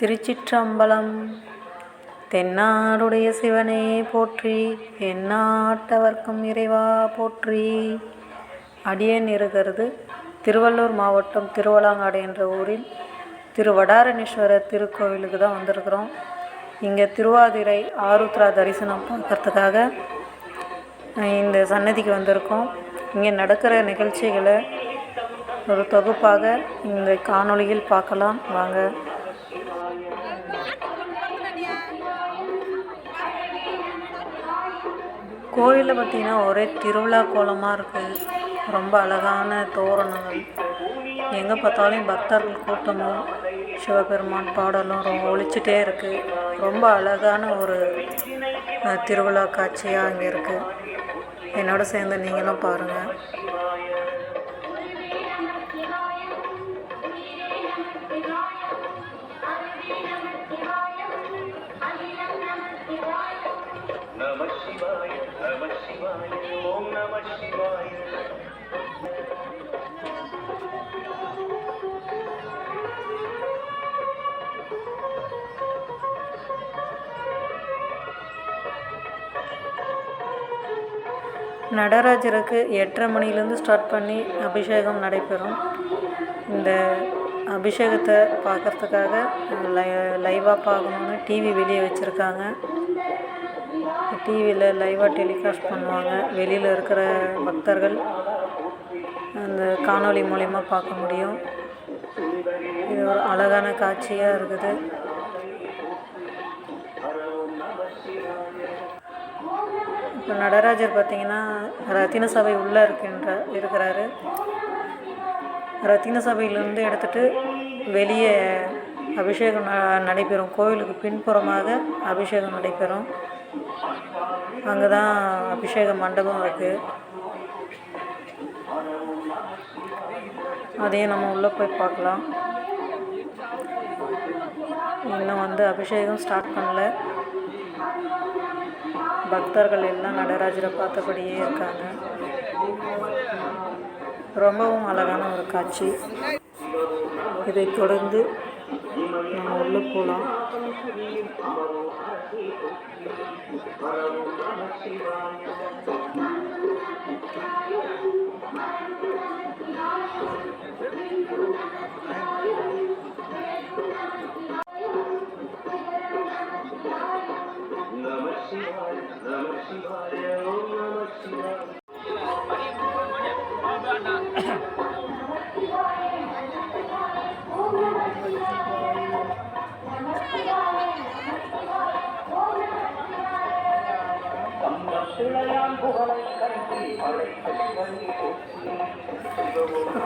திருச்சிற்றம்பலம். தென்னாடுடைய சிவனே போற்றி எந்நாட்டவர்க்கும் இறைவா போற்றி. அடியேன் இருக்கிறது திருவள்ளூர் மாவட்டம் திருவலாங்காடு என்ற ஊரில். திரு வடாரணீஸ்வரர் திருக்கோவிலுக்கு தான் வந்திருக்கிறோம். இங்கே திருவாதிரை ஆருத்ரா தரிசனம் பார்க்கறதுக்காக இந்த சன்னதிக்கு வந்திருக்கோம். இங்கே நடக்கிற நிகழ்ச்சிகளை ஒரு தொகுப்பாக இந்த காணொளியில் பார்க்கலாம். வாங்க. கோயிலில் பார்த்தீங்கன்னா ஒரே திருவிழா கோலமாக இருக்குது ரொம்ப அழகான தோரணங்கள். எங்கே பார்த்தாலும் பக்தர்கள் கூட்டமும் சிவபெருமான் பாடலும் ரொம்ப ஒழிச்சிட்டே இருக்குது ரொம்ப அழகான ஒரு திருவிழா காட்சியாக அங்கே இருக்குது என்னோட சேர்ந்து நீங்களும் பாருங்கள் நடராஜருக்கு எட்டரை மணிலேருந்து ஸ்டார்ட் பண்ணி அபிஷேகம் நடைபெறும். இந்த அபிஷேகத்தை பார்க்கறதுக்காக லை லைவாக பார்க்கணுன்னு டிவி வெளியே வச்சுருக்காங்க. டிவியில் லைவாக டெலிகாஸ்ட் பண்ணுவாங்க. வெளியில் இருக்கிற பக்தர்கள் அந்த காணொளி மூலிமா பார்க்க முடியும். இது ஒரு அழகான காட்சியாக இருக்குது. நடராஜர் பார்த்தீங்கன்னா ரத்தின சபை உள்ளே இருக்கின்ற இருக்கிறாரு. ரத்தின சபையிலேருந்து எடுத்துட்டு வெளியே அபிஷேகம் ந- நடைபெறும். கோவிலுக்கு பின்புறமாக அபிஷேகம் நடைபெறும். அங்கே தான் அபிஷேக மண்டபம் இருக்குது அதையும் நம்ம உள்ளே போய் பார்க்கலாம். இன்னும் வந்து அபிஷேகம் ஸ்டார்ட் பண்ணல. பக்தர்கள் எல்லாம் நடராஜரை பார்த்தபடியே இருக்காங்க. ரொம்பவும் அழகான ஒரு காட்சி. இதைத் தொடர்ந்து நம்ம உள்ளே போகலாம்.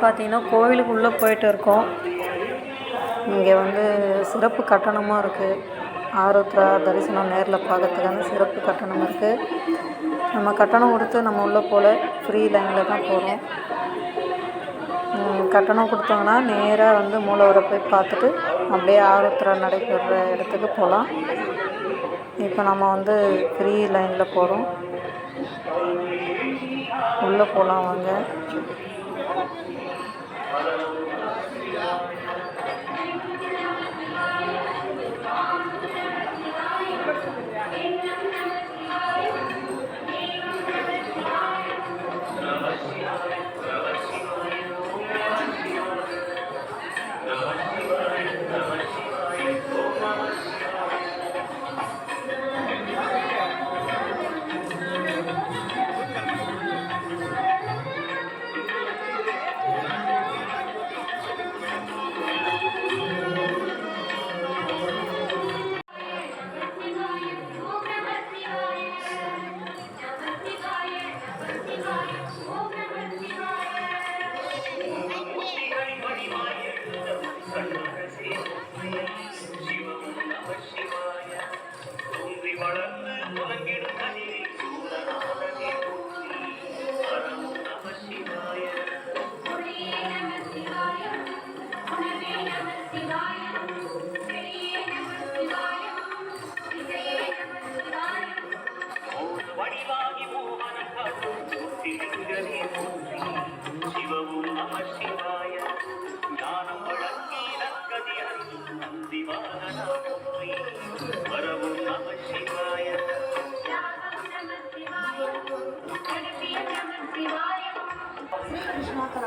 பார்த்தீங்கன்னா கோவிலுக்குள்ளே போயிட்டு இருக்கோம். இங்கே வந்து சிறப்பு கட்டணமாக இருக்குது. ஆருத்ரா தரிசனம் நேரில் பார்க்கறதுக்கான சிறப்பு கட்டணம் இருக்குது நம்ம கட்டணம் கொடுத்து நம்ம உள்ளே போல் ஃப்ரீ லைனில் தான் போகிறோம் கட்டணம் கொடுத்தாங்கன்னா நேராக வந்து மூலவரை போய் பார்த்துட்டு அப்படியே ஆருத்ரா நடைபெறுற இடத்துக்கு போகலாம் இப்போ நம்ம வந்து ஃப்ரீ லைனில் போகிறோம் உள்ளே போகலாம் வாங்க.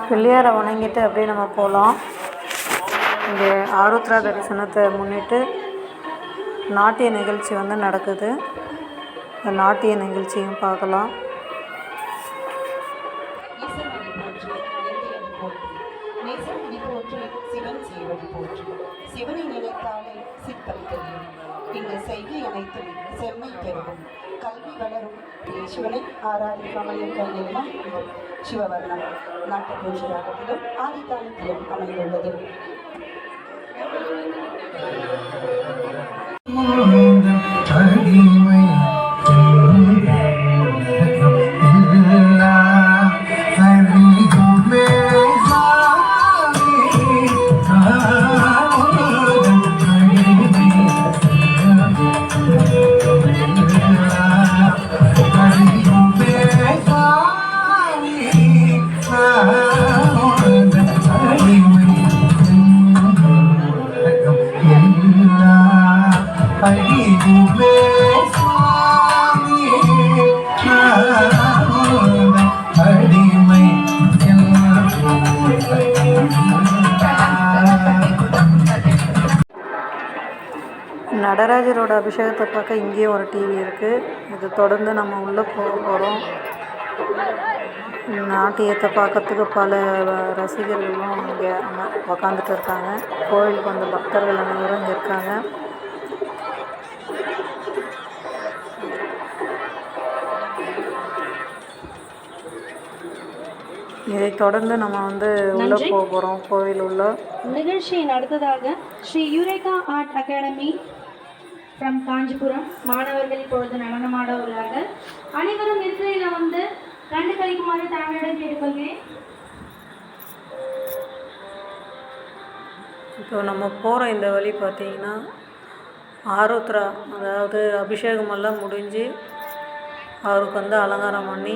பிள்ளையாரை வணங்கிட்டு அப்படியே நம்ம போகலாம். இங்கே ஆருத்ரா தரிசனத்தை முன்னிட்டு நாட்டிய நிகழ்ச்சி வந்து நடக்குது. இந்த நாட்டிய நிகழ்ச்சியும் பார்க்கலாம். கல்வி வளரும் ஈஸ்வரனை ஆராதிக்காமல் எல்லாம் சிவவர்ணம் நாட்டு பூஜராகத்திலும் ஆதித்தானத்திலும் அமைந்துள்ளது நடராஜரோட அபிஷேகத்தை பார்க்க இங்கேயும் ஒரு டிவி இருக்குது இது தொடர்ந்து நம்ம உள்ளே போக போகிறோம் நாட்டியத்தை பார்க்கறதுக்கு பல ரசிகர்களும் இங்கே உக்காந்துட்டு இருக்காங்க. கோயிலுக்கு வந்த பக்தர்கள் அனைவரும் இங்கே இருக்காங்க. இதை தொடர்ந்து நம்ம வந்து உள்ளே போகிறோம் கோவில் உள்ள. நிகழ்ச்சியின் அடுத்ததாக Shri Eureka art academy from Kanchipuram மாணவர்கள் இப்பொழுது நடனமாட உள்ளார்கள். அனைவரும் இருக்கையில் வந்து கண்டு கழிக்குமாறு தமிழிடம் கேட்டுக்கொள்கிறேன். இப்போ நம்ம போகிற இந்த வழி பார்த்தீங்கன்னா ஆரோத்ரா அதாவது அபிஷேகமெல்லாம் முடிஞ்சு அவருக்கு வந்து அலங்காரம் பண்ணி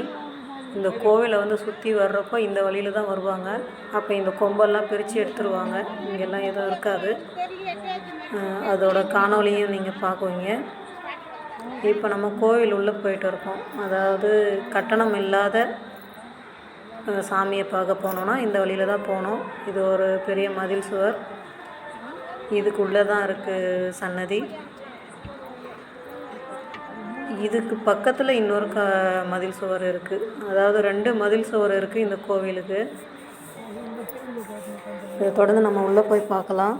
இந்த கோவிலை வந்து சுற்றி வர்றப்போ இந்த வழியில் தான் வருவாங்க. அப்போ இந்த கொம்பெல்லாம் பிரித்து எடுத்துருவாங்க. இங்கெல்லாம் எதுவும் இருக்காது. அதோட காணொலியும் நீங்கள் பார்க்குவீங்க. இப்போ நம்ம கோவில் உள்ளே போயிட்டு இருக்கோம். அதாவது கட்டணம் இல்லாத சாமியை பார்க்க போனோன்னா இந்த வழியில் தான் போகணும். இது ஒரு பெரிய மதில் சுவர். இதுக்குள்ளே தான் இருக்குது சன்னதி. இதுக்கு பக்கத்தில் இன்னொரு க மதில் சுவர் இருக்குது அதாவது ரெண்டு மதில் சுவர் இருக்குது இந்த கோவிலுக்கு. இதை தொடர்ந்து நம்ம உள்ளே போய் பார்க்கலாம்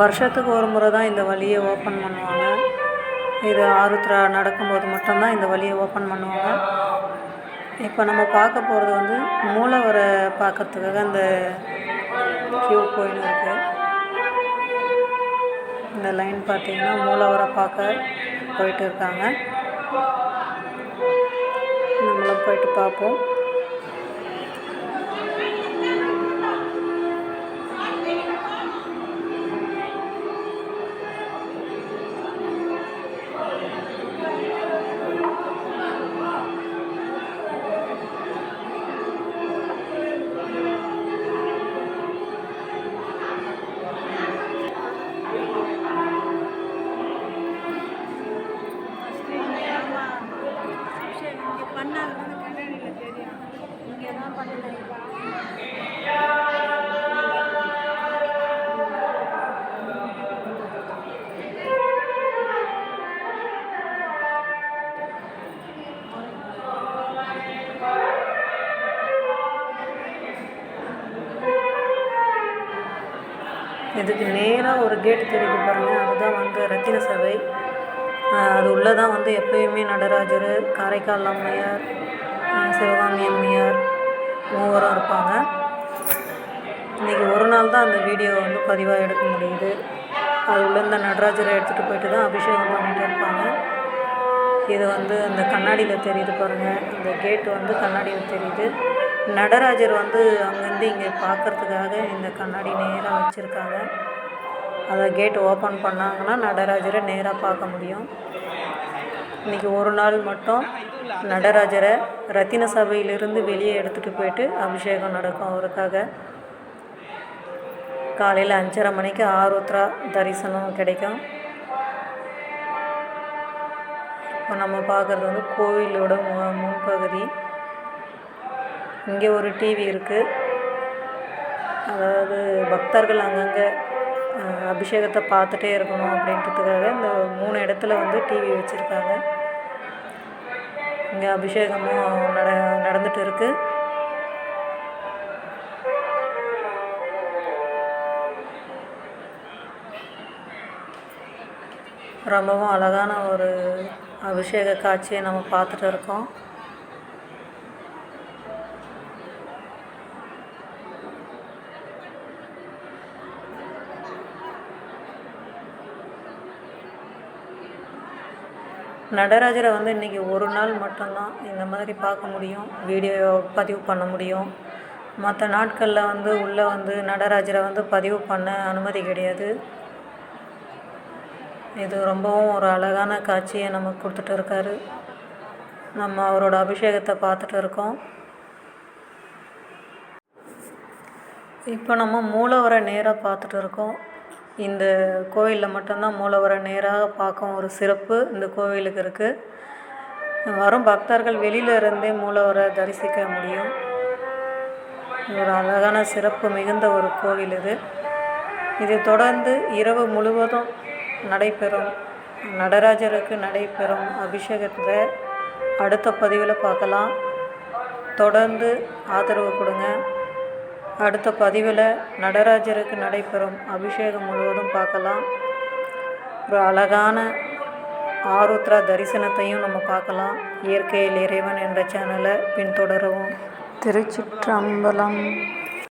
வருஷத்துக்கு ஒரு முறை தான் இந்த வழியை ஓப்பன் பண்ணுவாங்க. இது ஆருத்ரா நடக்கும்போது மட்டும்தான் இந்த வழியை ஓப்பன் பண்ணுவாங்க. இப்போ நம்ம பார்க்க போகிறது வந்து மூலவரை பார்க்கறதுக்காக அந்த க்யூ போயின்னு இருக்கு. இந்த லைன் பார்த்தீங்கன்னா மூலவரை பார்க்க போயிட்டு இருக்காங்க. நம்மளும் போயிட்டு பார்ப்போம். இதுக்கு நேராக ஒரு கேட்டு தெரியுது பாருங்கள் அதுதான் வந்து ரத்தின சபை. அது உள்ளே தான் வந்து எப்பயுமே நடராஜர் காரைக்கால் அம்மையார் சிவகாமி அம்மையார் மூவரும் இருப்பாங்க. இன்றைக்கி ஒரு நாள் தான் அந்த வீடியோ வந்து பதிவாக எடுக்க முடியுது. அது உள்ள நடராஜரை எடுத்துகிட்டு போயிட்டு தான் அபிஷேகம் பண்ணிகிட்டு இருப்பாங்க. இது வந்து அந்த கண்ணாடியில் தெரியுது பாருங்கள் அந்த கேட்டு வந்து கண்ணாடியில் தெரியுது. நடராஜர் வந்து அங்கேருந்து இங்கே பார்க்கறதுக்காக இந்த கண்ணாடி நேராக வச்சுருக்காங்க. அதை கேட் ஓப்பன் பண்ணாங்கன்னா நடராஜரை நேராக பார்க்க முடியும். இன்றைக்கி ஒரு நாள் மட்டும் நடராஜரை ரத்தின சபையிலிருந்து வெளியே எடுத்துகிட்டு போயிட்டு அபிஷேகம் நடக்கும் அவருக்காக. காலையில் அஞ்சரை மணிக்கு ஆருத்ரா தரிசனம் கிடைக்கும். இப்போ நம்ம பார்க்குறது வந்து கோவிலோட மு முன்பகுதி. இங்கே ஒரு டிவி இருக்குது அதாவது பக்தர்கள் அங்கங்கே அபிஷேகத்தை பார்த்துட்டே இருக்கணும் அப்படின்றதுக்காக இந்த மூணு இடத்துல வந்து டிவி வச்சுருக்காங்க. இங்கே அபிஷேகமும் நட நடந்துட்டு இருக்கு. ரொம்பவும் அழகான ஒரு அபிஷேக காட்சியை நம்ம பார்த்துட்டு இருக்கோம். நடராஜரை வந்து இன்றைக்கி ஒரு நாள் மட்டும்தான் இந்த மாதிரி பார்க்க முடியும் வீடியோ பதிவு பண்ண முடியும். மற்ற நாட்களில் வந்து உள்ளே வந்து நடராஜரை வந்து பதிவு பண்ண அனுமதி கிடையாது. இது ரொம்பவும் ஒரு அழகான காட்சியை நமக்கு கொடுத்துட்டு இருக்காரு. நம்ம அவரோட அபிஷேகத்தை பார்த்துட்டு இருக்கோம். இப்போ நம்ம மூலவரை நேராக பார்த்துட்டு இருக்கோம். இந்த கோவிலில் மட்டும்தான் மூலவரை நேராக பார்க்கும் ஒரு சிறப்பு இந்த கோவிலுக்கு இருக்குது வரும் பக்தர்கள் வெளியில இருந்தே மூலவரை தரிசிக்க முடியும். ஒரு அழகான சிறப்பு மிகுந்த ஒரு கோவில் இது. இது தொடர்ந்து இரவு முழுவதும் நடைபெறும். நடராஜருக்கு நடைபெறும் அபிஷேகத்தை அடுத்த பதிவில் பார்க்கலாம். தொடர்ந்து ஆதரவு கொடுங்க. அடுத்த பதிவில் நடராஜருக்கு நடைபெறும் அபிஷேகம் முழுவதும் பார்க்கலாம். ஒரு அழகான ஆருத்ரா தரிசனத்தையும் நம்ம பார்க்கலாம். இயற்கையில் இறைவன் என்ற சேனலை பின்தொடரவும். திருச்சிற்றம்பலம்.